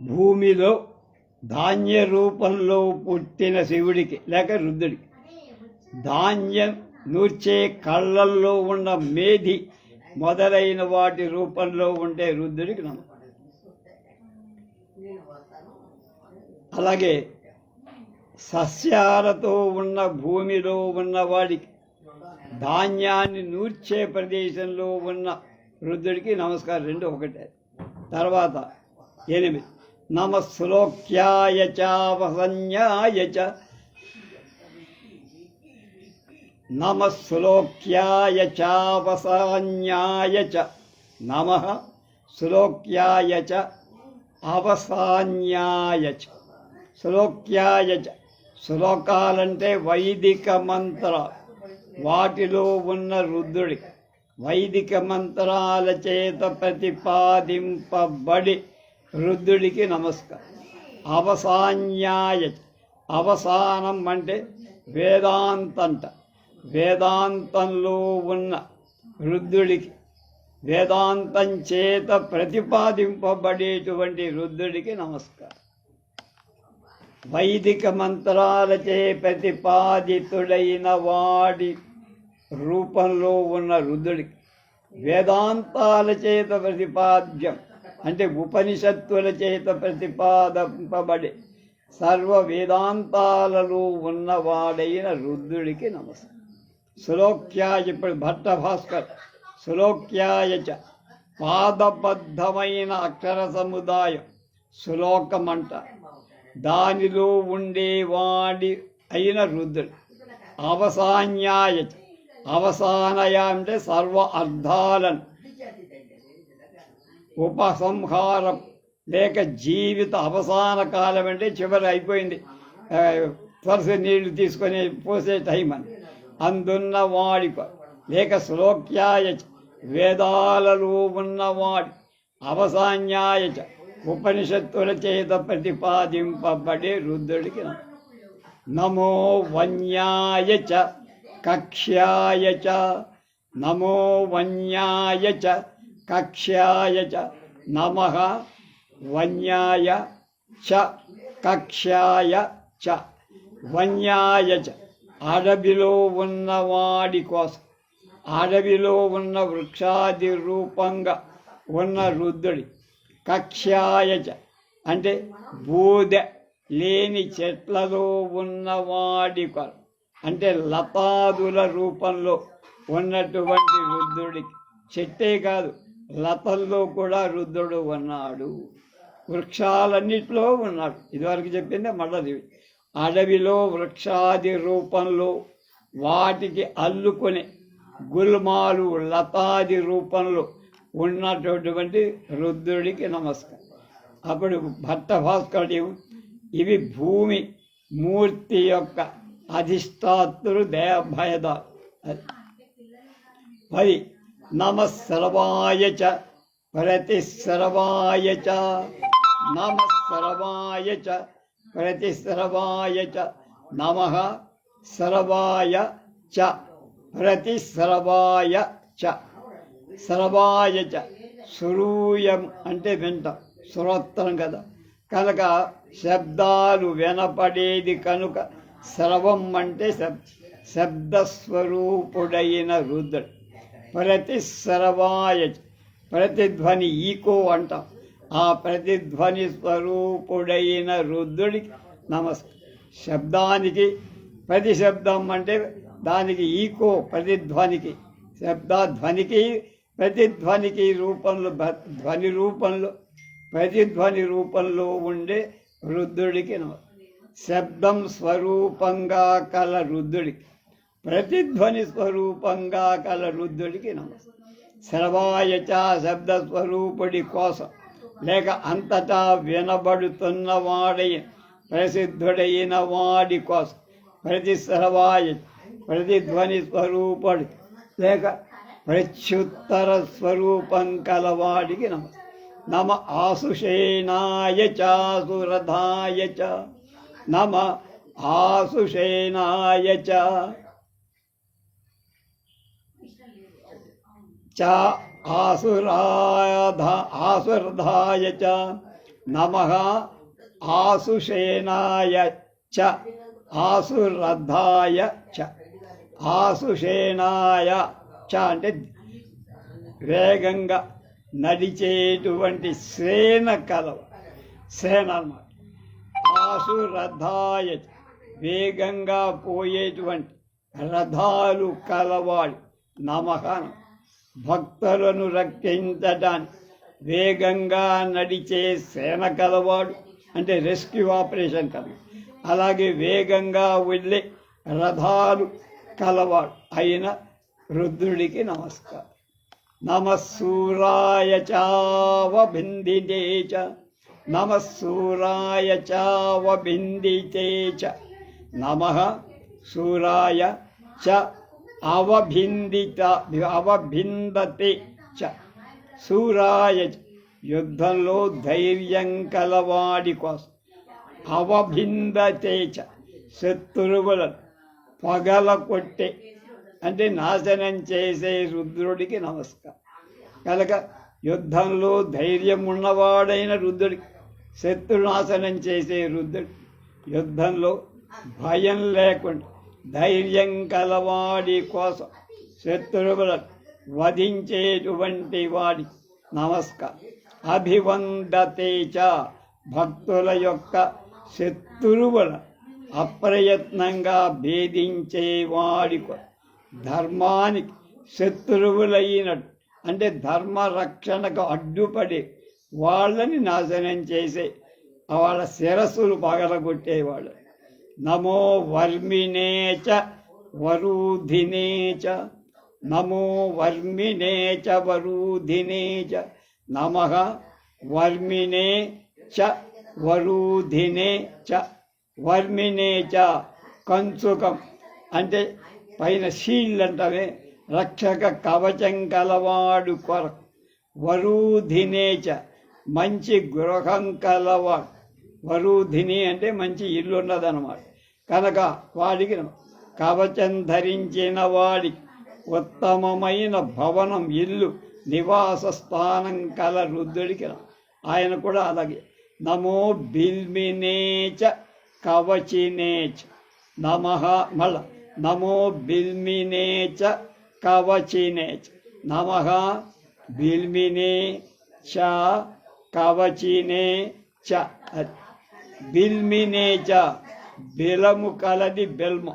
భూమిలో ధాన్య రూపంలో పుట్టిన శివుడికి లేక రుద్రుడికి. ధాన్యం నూర్చే కళ్ళల్లో ఉన్న మేధి మొదలైన వాటి రూపంలో ఉండే రుద్రుడికి నమ్మకం అలాగే సస్యాలతో ఉన్న భూమిలో ఉన్న వాడికి ధాన్యాన్ని నూర్చే ప్రదేశంలో ఉన్న వృద్ధుడికి నమస్కారం రెండు ఒకటే. తర్వాత ఎనిమిది. నమ శ్లోక్యాయ చ వసన్యాయ చ. నమ శ్లోక్యాయ చ వసన్యాయ చ. నమ శ్లోక్యాయ చ అవసాన్యాయ చ. శ్లోక్యాయ చ. శ్లోకాలంటే వైదిక మంత్ర. వాటిలో ఉన్న రుద్రుడి వైదిక మంత్రాల చేత ప్రతిపాదింపబడి రుద్రుడికి నమస్కారం. అవసాన్యాయ అవసానం అంటే వేదాంతంట. వేదాంతంలో ఉన్న రుద్రుడికి వేదాంతం చేత ప్రతిపాదింపబడేటువంటి రుద్రుడికి నమస్కారం. వైదిక మంత్రాలచే ప్రతిపాదితుడైన వాడి రూపంలో ఉన్న రుద్రుడికి వేదాంతాల చేత ప్రతిపాద్యం. అంటే ఉపనిషత్తుల చేత ప్రతిపాదింపబడే సర్వ వేదాంతాలలో ఉన్నవాడైన రుద్రుడికి నమస్కారం. శ్లోక్యాయ ఇప్పుడు భట్ట భాస్కర్ శ్లోక్యాయ చ పాదబద్ధమైన అక్షర సముదాయం శ్లోకమంట. దానిలో ఉండేవాడి అయిన రుద్రుడు. అవసాన్యాయ చ. అవసానయ అంటే సర్వ అర్థాలను ఉపసంహారం లేక జీవిత అవసాన కాలం అంటే చివరి అయిపోయింది ఆ, త్వరస నీళ్ళు తీసుకొని పోసే టైం అని అందున్న వాడి లేక శ్లోక్యాయ వేదాలలో ఉన్నవాడి అవసాన్యాయ చ. ఉపనిషత్తుల చేత ప్రతిపాదింపబడే రుద్రుడికి నమో వన్యాయ చ కక్ష్యాయ చ నమో వన్యాయ చ కక్ష్యాయ చ నమ వన్యాయ చ కక్ష్యాయ చ వన్యాయ చ అడవిలో ఉన్నవాడి కోసం అడవిలో ఉన్న వృక్షాది రూపంగా ఉన్న రుద్రుడి కక్ష్యాయ చ అంటే బూదె లేని చెట్లలో ఉన్నవాడి కొరకు అంటే లతాదుల రూపంలో ఉన్నటువంటి రుద్రుడికి చెట్టే కాదు లతల్లో కూడా రుద్రుడు ఉన్నాడు. వృక్షాలన్నిటిలో ఉన్నాడు. ఇదివరకు చెప్పిందే మళ్ళీ అడవిలో వృక్షాది రూపంలో వాటికి అల్లుకొని గుల్మాలు లతాది రూపంలో ఉన్నటువంటి రుద్రుడికి నమస్కారం. అప్పుడు భట్ట భాస్కరుడు ఇవి భూమి మూర్తి యొక్క అధిష్టాతృదే భయద పది నమ సర్వాయ చ ప్రతి సర్వాయ చ. నమ సర్వాయ చ ప్రతి సర్వాయ చ. నమ సర్వాయ చ ప్రతి సర్వాయ చ. సర్వాయ చ. సురూయం అంటే వింటాం సురోత్తరం కదా. కనుక శబ్దాలు వినపడేది కనుక సర్వం అంటే శబ్ శబ్దస్వరూపుడైన రుద్రుడు. ప్రతి సర్వాయ ప్రతిధ్వని ఈకో అంటాం. ఆ ప్రతిధ్వని స్వరూపుడైన రుద్రుడికి నమస్కారం. శబ్దానికి ప్రతి శబ్దం అంటే దానికి ఈకో ప్రతిధ్వనికి శబ్దాధ్వనికి ప్రతిధ్వనికి రూపంలో ధ్వని రూపంలో ప్రతిధ్వని రూపంలో ఉండే రుద్రుడికి నమస్కారం. శబ్దం స్వరూపంగా కల రుద్రుడికి. ప్రతిధ్వని స్వరూపంగా కల రుద్రుడికి నమస్కారం. సర్వాయ చ శబ్ద స్వరూపుడి కోసం లేక అంతటా వినబడుతున్నవాడై ప్రసిద్ధుడైన వాడి కోసం ప్రతి సర్వాయ ప్రతిధ్వని స్వరూపుడి లేక ప్రత్యుత్తర స్వరూపం కలవాడికి నమ నమ ఆసుషేనాయ చాసురథాయ చ నమ ఆసుషేనాయ చ. ఆసురాధ ఆసుర్ధాయ చ. నమ ఆసుషేనాయ చ. ఆసురద్ధాయ చ. ఆసుషేనాయ చ అంటే వేగంగా నడిచేటువంటి సేన కలవ. సేన అన్నమాట. రథాయ వేగంగా పోయేటువంటి రథాలు కలవాడు. నమహన భక్తులను రక్షించడానికి వేగంగా నడిచే సేన కలవాడు. అంటే రెస్క్యూ ఆపరేషన్ కల అలాగే వేగంగా వెళ్ళే రథాలు కలవాడు. అయిన రుద్రుడికి నమస్కారం. నమస్సూరాయ చావభిందితే చ. నమస్సూరాయ చావబిందితే చ. నమ సూరాయ చ అవభిందిత అవభిందతే చ. సూరాయ యుద్ధంలో ధైర్యం కలవాడి కోసం అవభిందతే చ. శత్రువులను పగల కొట్టే అంటే నాశనం చేసే రుద్రుడికి నమస్కారం. కనుక యుద్ధంలో ధైర్యం ఉన్నవాడైన రుద్రుడికి శత్రునాశనం చేసే రుద్రుడు. యుద్ధంలో భయం లేకుండా ధైర్యం కలవాడి కోసం శత్రువులను వధించేటువంటి వాడి నమస్కారం. అభివందతే చ భక్తుల యొక్క శత్రువుల అప్రయత్నంగా భేదించేవాడి ధర్మానికి శత్రువులైనట్టు అంటే ధర్మ రక్షణకు అడ్డుపడే వాళ్ళని నాశనం చేసే వాళ్ళ శిరస్సులు పగలగొట్టేవాళ్ళు నమో వర్మినేచ వరూధినేచ నమో వర్మినేచ వరూధినేచ నమ వర్మినే చ వరూధినే చ. వర్మినే చ కంచుకం అంటే పైన షీల్డ్ అంటవే రక్షక కవచం కలవాడు కొరకు చ. మంచి గృహం కలవాడు వరుధిని అంటే మంచి ఇల్లు ఉన్నదన్నమాట. కనుక వాడికి కవచం ధరించిన వాడి ఉత్తమమైన భవనం ఇల్లు నివాస స్థానం కల రుద్రుడికి ఆయన కూడా అలాగే. నమో బిల్మినేచ కవచినేచ నమ మళ్ళ. నమో బిల్మినేచ కవచినేచ నమ బిల్మినే చ కవచినే చ బిల్మినే చ బిలము కలది బిల్మ.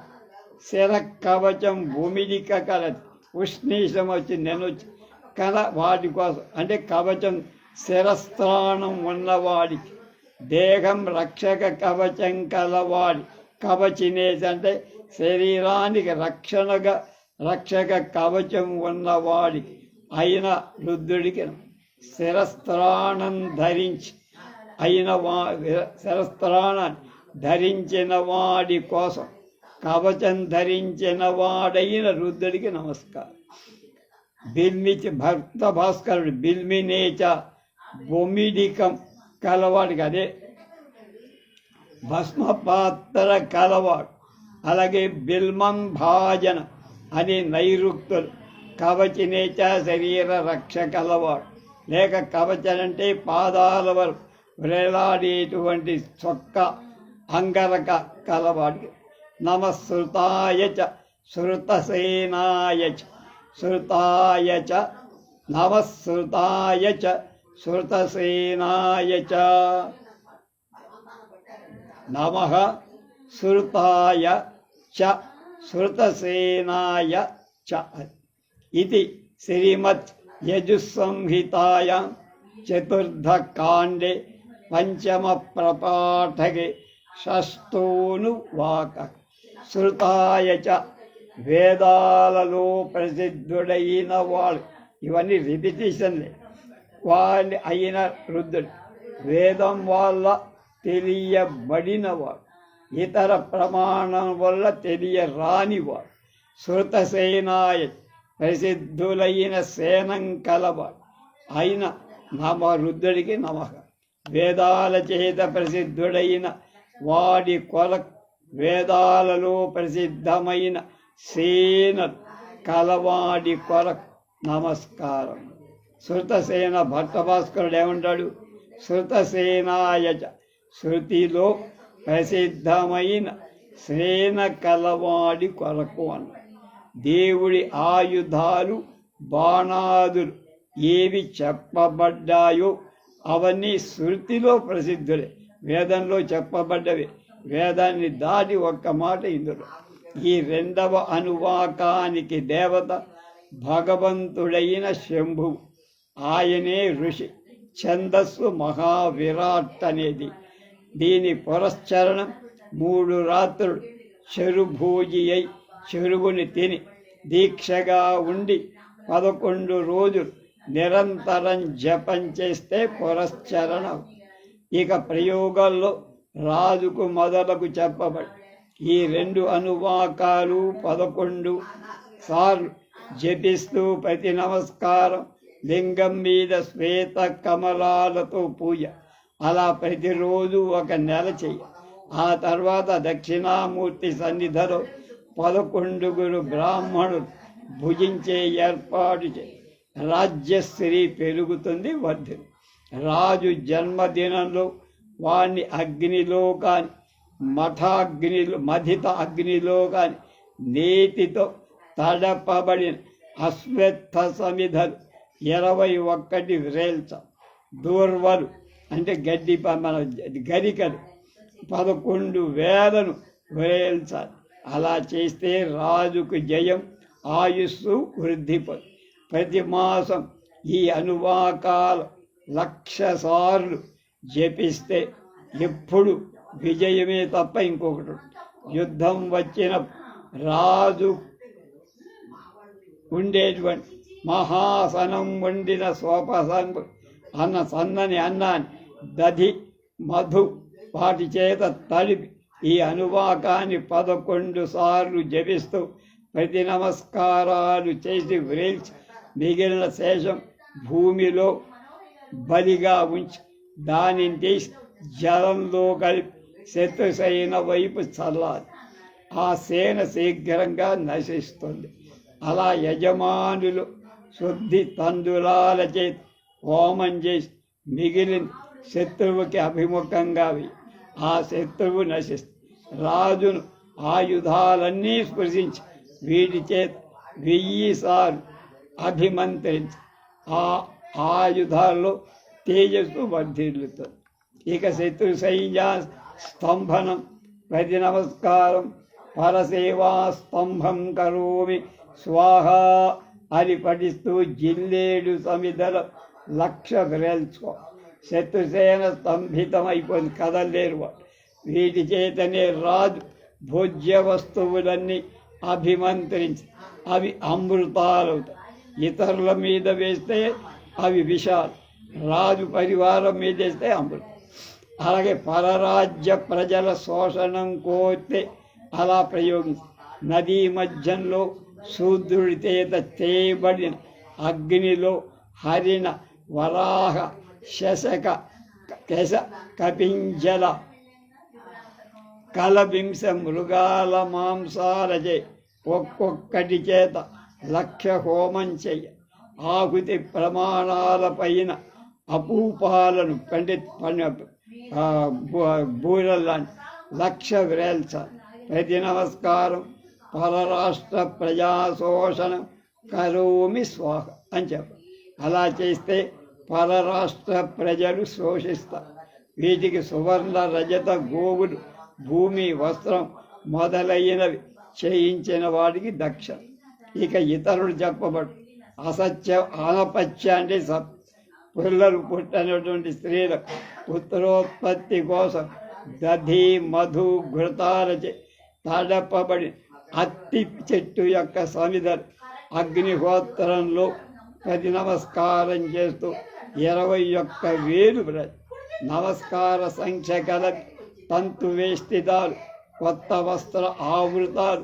శర కవచం భూమిదిక కలది. ఉష్ణీషం వచ్చి నేను కల వాటి కోసం అంటే కవచం శిరస్థానం ఉన్నవాడికి దేహం రక్షక కవచం కలవాడి కవచినేసి అంటే శరీరానికి రక్షణగా రక్షక కవచం ఉన్నవాడి అయిన రుద్రుడికి శిరస్త్రాణం ధరించి అయిన వా శిరస్త్రాణాన్ని ధరించిన వాడి కోసం కవచం ధరించిన వాడైన రుద్రుడికి నమస్కారం. బిల్మిచి భక్త భాస్కరుడు బిల్మినేచ బొమ్మిడికం కలవాడికి అదే భస్మపాత్ర కలవాడు. అలాగే బిల్మం భాజన అని నైరుక్తులు కవచినేచ శరీర రక్ష కలవాడు. లేక కవచనంటే పాదాల వరకు వేలాడేటువంటి చొక్క అంగరక కలవాడి. నమశ్రుతాయ చ శృతసేనాయ చ శృతాయ చ నమశ్రుతాయ చ శృతసేనాయ చ. నమ శృతాయ చ శృతసేనాయ చ. ఇది శ్రీమత్ యజుస్సంహితాయ చతుర్థకాండే పంచమ ప్రపాఠకే షస్తూను వాక శృతాయ చ వేదాలలో ప్రసిద్ధుడైన వాడు ఇవన్నీ రిపిటేషన్లే వాడి అయిన రుద్రుడు వేదం వల్ల తెలియబడినవాడు. ఇతర ప్రమాణం వల్ల తెలియరానివాడు. శృతసేనాయ ప్రసిద్ధులైన సేనం కలవాడు అయిన నమ రుద్రుడికి నమ. వేదాల చేత ప్రసిద్ధుడైన వాడి కొల వేదాలలో ప్రసిద్ధమైన సేన కలవాడి కొల నమస్కారం. శృతసేన భట్టభాస్కరుడు ఏమంటాడు? శృతసేనాయచ శృతిలో ప్రసిద్ధమైన సేన కలవాడి కొరకు అన్నాడు దేవుడి ఆయుధాలు బాణాదులు ఏవి చెప్పబడ్డాయో అవన్నీ శృతిలో ప్రసిద్ధులే. వేదంలో చెప్పబడ్డవి. వేదాన్ని దాటి ఒక్క మాట ఇందులో. ఈ రెండవ అనువాకానికి దేవత భగవంతుడైన శంభు. ఆయనే ఋషి. ఛందస్సు మహావిరాట్ అనేది. దీని పురశ్చరణం మూడు రాత్రులు చెరుభూజి అయి చెరువుని తిని దీక్షగా ఉండి పదకొండు రోజులు నిరంతరం జపం చేస్తే పురశ్చరణ. ఇక ప్రయోగాల్లో రాజుకు మొదలకు చెప్పబడి ఈ రెండు అనువాకాలు పదకొండు సార్లు జపిస్తూ ప్రతి నమస్కారం లింగం మీద శ్వేత కమలాలతో పూజ. అలా ప్రతిరోజు ఒక నెల చెయ్యి ఆ తర్వాత దక్షిణామూర్తి సన్నిధిలో పదకొండుగురు బ్రాహ్మణులు భుజించే ఏర్పాటు రాజ్యశ్రీ పెరుగుతుంది వర్ధి రాజు జన్మదినంలో వాణ్ణి అగ్నిలో కాని మఠాగ్నిలో మధిత అగ్నిలో కాని నీతితో తడపబడిన అశ్వత్థ సమిధలు ఇరవై ఒక్కటి రేల్చ. దూర్వలు అంటే గడ్డి ప- మన గరికలు పదకొండు వేలను వేల్చాలి అలా చేస్తే రాజుకు జయం ఆయుస్సు వృద్ధి ప్రతి మాసం ఈ అనువాకాలు లక్ష సార్లు జపిస్తే ఎప్పుడు విజయమే తప్ప ఇంకొకటి యుద్ధం వచ్చిన రాజు ఉండేటువంటి మహాసనం వండిన సోపసం అన్న సన్నని అన్నాన్ని దధి మధు వాటి చేత తడిపి ఈ అనువాకాన్ని పదకొండు సార్లు జపిస్తూ ప్రతి నమస్కారాలు చేసి వ్రేల్చి మిగిలిన శేషం భూమిలో బలిగా ఉంచి దానిని తీసి జలంలో కలిపి శత్రుసైన వైపు చల్లాలి ఆ సేన శీఘ్రంగా నశిస్తుంది అలా యజమానులు శుద్ధి తందులాల చేతి హోమం చేసి మిగిలిన శత్రువుకి అభిముఖంగా వెయ్యి. ఆ శత్రువు నశిస్తుంది రాజును ఆయుధాలన్నీ స్పృశించి వీటి చేత వెయ్యి అభిమంత్రించి ఆ ఆయుధాల్లో తేజస్సు వర్ధిల్లుతుంది ఇక శత్రు సైన్య స్తంభనం ప్రతి నమస్కారం పరసేవా స్తంభం కరోమి స్వాహ అని పఠిస్తూ జిల్లేడు సమిధల లక్ష గ్రేల్చుకో శత్రుసేన స్తంభితమైపోయింది. కదలేరు వాడు వీటి చేతనే రాజు భోజ్య వస్తువులన్నీ అభిమంత్రించి అవి అమృతాలవుతాయి. ఇతరుల మీద వేస్తే అవి విషాలు రాజు పరివారం మీద వేస్తే అమృతం. అలాగే పరరాజ్య ప్రజల శోషణం కోతే అలా ప్రయోగించి నదీ మధ్యంలో శూద్రుడి చేత చేయబడిన అగ్నిలో హరిణ వరాహ శశక కేశ కపింజల కలబింస మృగాల మాంసాలచే ఒక్కొక్కటి చేత లక్ష హోమం చెయ్య ఆహుతి ప్రమాణాలపైన అపూపాలను పండిత్ బూరల్లాంటి లక్ష వ్రేల్చాలి. ప్రతి నమస్కారం పరరాష్ట్ర ప్రజాశోషణం కరోమి స్వాహ అని చెప్ప. అలా చేస్తే పరరాష్ట్ర ప్రజలు శోషిస్తారు వీటికి సువర్ణ రజత గోవులు భూమి వస్త్రం మొదలైనవి చేయించిన వాడికి దక్ష. ఇక ఇతరులు చెప్పబడు అసత్య ఆనపత్యాన్ని అంటే పిల్లలు పుట్టినటువంటి స్త్రీల పుత్రోత్పత్తి కోసం దధి మధు ఘృతాలచే తడపబడి అత్తి చెట్టు యొక్క సమిధలు అగ్నిహోత్రంలో ప్రతి నమస్కారం చేస్తూ ఇరవై ఒక్క వేలు నమస్కార సంఖ్య గల తంతు వేష్టితాలు కొత్త వస్త్ర ఆవృతాలు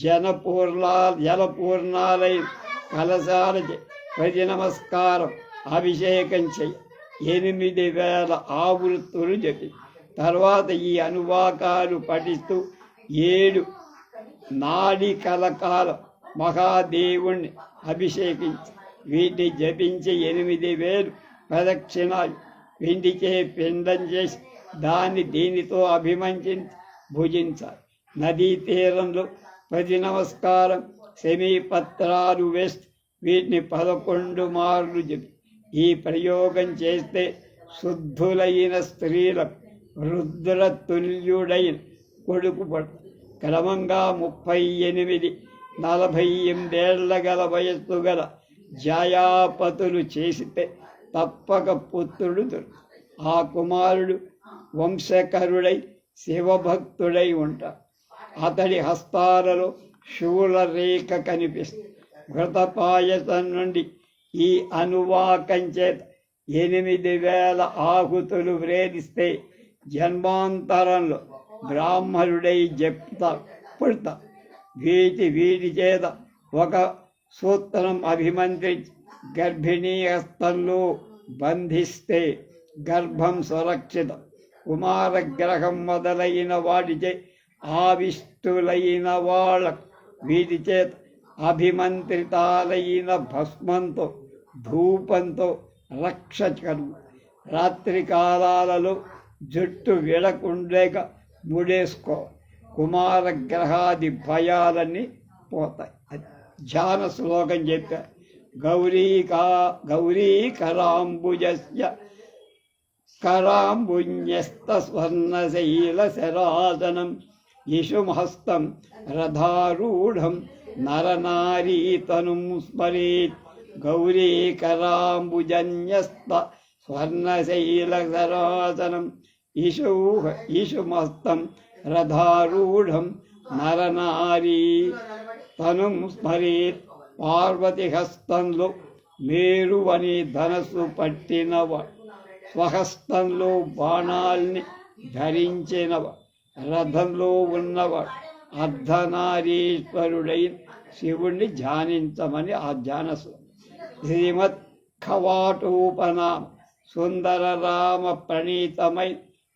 జనపూర్ణా జలపూర్ణాలై కలశాల ప్రతి నమస్కారం అభిషేకం చెయ్యి ఎనిమిది వేల ఆవృత్తులు చెప్పి తర్వాత ఈ అనువాకాలు పఠిస్తూ ఏడు నాడి కలకాల మహాదేవుణ్ణి అభిషేకించి వీటిని జపించి ఎనిమిది వేలు ప్రదక్షిణ పిండిచే పిండం చేసి దాన్ని దీనితో అభిమంచి భుజించాలి. నదీ తీరంలో ప్రతి నమస్కారం సెమీపత్రాలు వెస్ట్ వీటిని పదకొండు మార్లు చెప్పి ఈ ప్రయోగం చేస్తే శుద్ధులైన స్త్రీలకు రుద్ర తుల్యుడైన కొడుకు పడు. క్రమంగా ముప్పై ఎనిమిది నలభై ఎనిమిదేళ్ళ గల వయస్సు గల జయాపతులు చేసితే తప్పక పుత్రుడు ఆ కుమారుడు వంశకరుడై శివభక్తుడై ఉంటా. అతడి హస్తాలలో శూల రేఖ కనిపిస్తుంది ఘృతపాయసం నుండి ఈ అనువాకం చేత ఎనిమిది వేల ఆహుతులు వ్రేదిస్తే జన్మాంతరంలో బ్రాహ్మణుడై చెప్తా పుడతా. వీటి వీటి చేత ఒక సూత్రం అభిమంత్రించి గర్భిణీ హస్తంలో బంధిస్తే గర్భం సురక్షితం కుమారగ్రహం మొదలైన వాడిచే ఆవిష్టులైన వాళ్ళ వీటి చేత అభిమంత్రితాలైన భస్మంతో ధూపంతో రక్ష రాత్రి కాలాలలో జుట్టు విడకుండేక ముడేసుకో. కుమారగ్రహాది భయాలన్నీ పోతాయి. ధ్యాన శ్లోకం చెప్పారు. గౌరీకా గౌరీకరాంబుజస్య కరాంబున్యస్త స్వర్ణశైల శరాసనం యశుమహస్తం రథారూఢం నరనారీతనుం స్మరేత్ గౌరీకరాంబుజన్యస్త స్వర్ణశైల శరాసనం ఈశౌహ ఈశుమస్తం రథారూఢం నరనారీ తనుం స్మరేత్ పార్వతి హస్తంలో మేరువని ధనస్సు పట్టినవ స్వహస్తంలో బాణాల్ని ధరించినవ రథంలో ఉన్నవాడు అర్ధనారీశ్వరుడైన శివుణ్ణి ధ్యానించమని ఆ ధ్యాన శ్రీమత్ ఖవాటూపనామ సుందర రామ ప్రణీతమై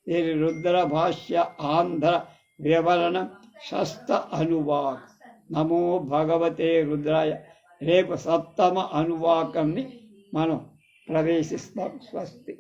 శ్రీ రుద్ర భాష్య ఆంధ్ర వివరణం శస్త అనువాక్. నమో భగవతే రుద్రాయ. రేపు సప్తమ అనువాకంని మనం ప్రవేశిస్తాం స్వస్తి.